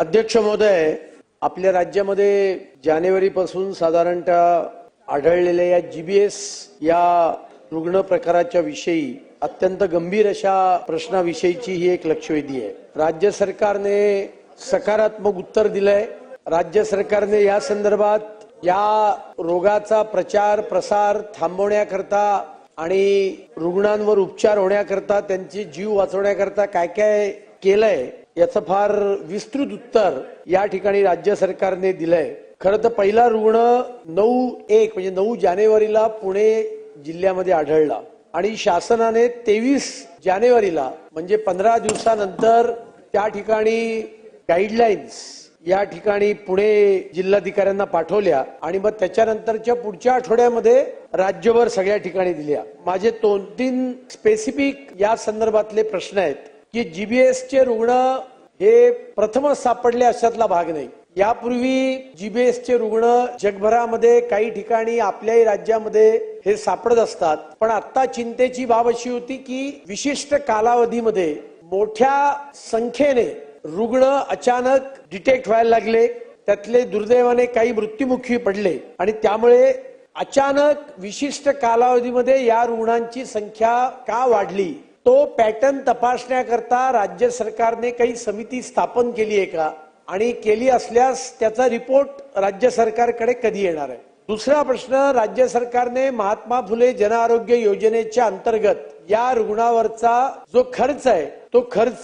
अध्यक्ष महोदय आपल्या राज्यामध्ये जानेवारीपासून साधारणतः आढळलेल्या या जीबीएस या रुग्ण प्रकाराच्या विषयी अत्यंत गंभीर अशा प्रश्नाविषयीची ही एक लक्षवेधी आहे. राज्य सरकारने सकारात्मक उत्तर दिलंय. राज्य सरकारने या संदर्भात या रोगाचा प्रचार प्रसार थांबवण्याकरता आणि रुग्णांवर उपचार होण्याकरता त्यांचे जीव वाचवण्याकरता काय काय केलंय याचं फार विस्तृत उत्तर या ठिकाणी राज्य सरकारने दिलंय. खरं तर पहिला रुग्ण नऊ एक म्हणजे नऊ जानेवारीला पुणे जिल्ह्यामध्ये आढळला. आणि शासनाने तेवीस जानेवारीला म्हणजे पंधरा दिवसानंतर त्या ठिकाणी गाईडलाईन्स या ठिकाणी पुणे जिल्हाधिकाऱ्यांना पाठवल्या आणि मग त्याच्यानंतरच्या पुढच्या आठवड्यामध्ये राज्यभर सगळ्या ठिकाणी दिल्या. माझे दोन तीन स्पेसिफिक या संदर्भातले प्रश्न आहेत. की जीबीएसचे रुग्ण हे प्रथमच सापडले अशातला भाग नाही. यापूर्वी जीबीएसचे रुग्ण जगभरामध्ये काही ठिकाणी आपल्याही राज्यामध्ये हे सापडत असतात. पण आता चिंतेची बाब अशी होती की विशिष्ट कालावधीमध्ये मोठ्या संख्येने रुग्ण अचानक डिटेक्ट व्हायला लागले. त्यातले दुर्दैवाने काही मृत्युमुखी पडले. आणि त्यामुळे अचानक विशिष्ट कालावधीमध्ये या रुग्णांची संख्या का वाढली? तो पॅटर्न तपासण्याकरता राज्य सरकारने काही समिती स्थापन केली आहे का? आणि केली असल्यास त्याचा रिपोर्ट राज्य सरकारकडे कधी येणार आहे? दुसरा प्रश्न राज्य सरकारने महात्मा फुले जनआरोग्य योजनेच्या अंतर्गत या रुग्णावरचा जो खर्च आहे तो खर्च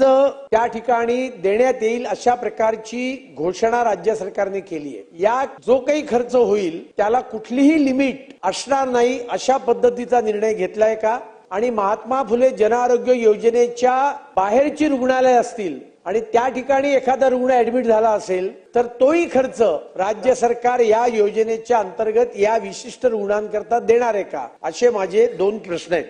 त्या ठिकाणी देण्यात येईल अशा प्रकारची घोषणा राज्य सरकारने केली आहे. या जो काही खर्च होईल त्याला कुठलीही लिमिट असणार नाही अशा पद्धतीचा निर्णय घेतलाय का? आणि महात्मा फुले जनआरोग्य योजनेच्या बाहेरची रुग्णालय असतील आणि त्या ठिकाणी एखादा रुग्ण ऍडमिट झाला असेल तर तोही खर्च राज्य सरकार या योजनेच्या अंतर्गत या विशिष्ट रुग्णांकरता देणार आहे का? असे माझे दोन प्रश्न आहेत.